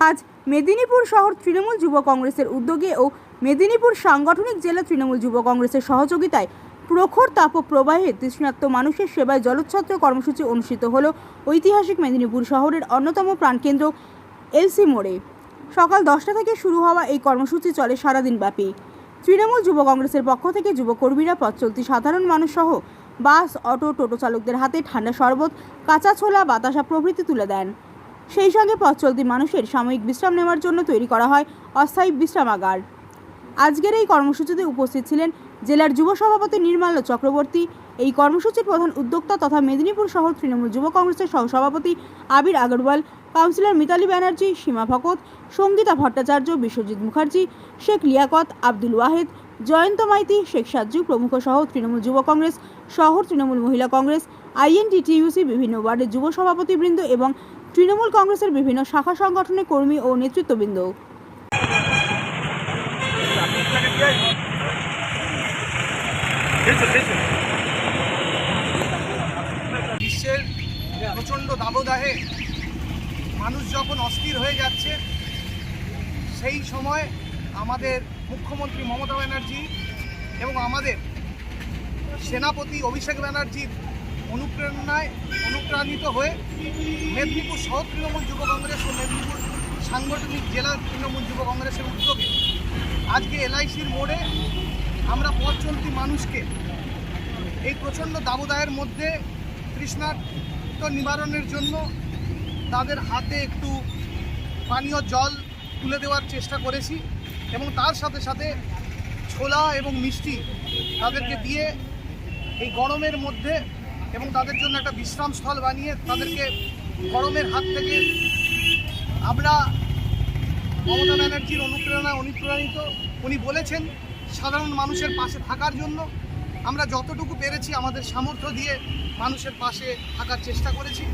আজ মেদিনীপুর শহর তৃণমূল যুব কংগ্রেসের উদ্যোগে ও মেদিনীপুর সাংগঠনিক জেলা তৃণমূল যুব কংগ্রেসের সহযোগিতায় প্রখর তাপ তাপপ্রবাহে তৃষ্ণার্ত মানুষের সেবায় জলোচ্ছত্র কর্মসূচি অনুষ্ঠিত হল ঐতিহাসিক মেদিনীপুর শহরের অন্যতম প্রাণকেন্দ্র এলসি মোড়ে। সকাল দশটা থেকে শুরু হওয়া এই কর্মসূচি চলে সারাদিন ব্যাপী তৃণমূল যুব কংগ্রেসের পক্ষ থেকে যুবকর্মীরা পথ চলতি সাধারণ মানুষ সহ বাস, অটো, টোটো চালকদের হাতে ঠান্ডা শরবত, কাঁচা ছোলা, বাতাসা প্রভৃতি তুলে দেন। সেই সঙ্গে পথ চলতি মানুষের সাময়িক বিশ্রাম নেওয়ার জন্য তৈরি করা হয় অস্থায়ী বিশ্রামাগার আজকের এই কর্মসূচিতে উপস্থিত ছিলেন জেলার যুব সভাপতি নির্মাল্য চক্রবর্তী, এই কর্মসূচির প্রধান উদ্যোক্তা তথা মেদিনীপুর শহর তৃণমূল যুব কংগ্রেসের সহসভাপতি আবির আগরওয়াল, কাউন্সিলর মিতালি ব্যানার্জি, সীমা ভকত, সঙ্গীতা ভট্টাচার্য, বিশ্বজিৎ মুখার্জি, শেখ লিয়াকত, আব্দুল ওয়াহেদ, জয়ন্ত মাইতি, শেখ সাজ্জু প্রমুখ সহ তৃণমূল যুব কংগ্রেস, শহর তৃণমূল মহিলা কংগ্রেস আইএনটিটিইউসি বিভিন্ন ওয়ার্ডের যুব সভাপতিবৃন্দ এবং তৃণমূল কংগ্রেসের বিভিন্ন শাখা সংগঠনের কর্মী ও নেতৃত্ববৃন্দ। বিশ্বের প্রচণ্ড দাবদাহে মানুষ যখন অস্থির হয়ে যাচ্ছে, সেই সময় আমাদের মুখ্যমন্ত্রী মমতা ব্যানার্জি এবং আমাদের সেনাপতি অভিষেক ব্যানার্জির অনুপ্রেরণায় অনুপ্রাণিত হয়ে মেদিনীপুর শহর তৃণমূল যুব কংগ্রেস ও মেদিনীপুর সাংগঠনিক জেলা তৃণমূল যুব কংগ্রেসের উদ্যোগে আজকে এলআইসির মোড়ে আমরা পথ চলতি মানুষকে এই প্রচণ্ড দাবদাহের মধ্যে তৃষ্ণার্ত নিবারণের জন্য তাদের হাতে একটু পানীয় জল তুলে দেওয়ার চেষ্টা করেছি এবং তার সাথে সাথে ছোলা এবং মিষ্টি তাদেরকে দিয়ে এই গরমের মধ্যে এবং তাদের জন্য একটা বিশ্রামস্থল বানিয়ে তাদেরকে গরমের হাত থেকে আমরা মমতা ব্যানার্জির অনুপ্রেরণায় অনুপ্রাণিত। উনি বলেছেন, সাধারণ মানুষের পাশে থাকার জন্য আমরা যতটুকু পেরেছি আমাদের সামর্থ্য দিয়ে মানুষের পাশে থাকার চেষ্টা করেছি।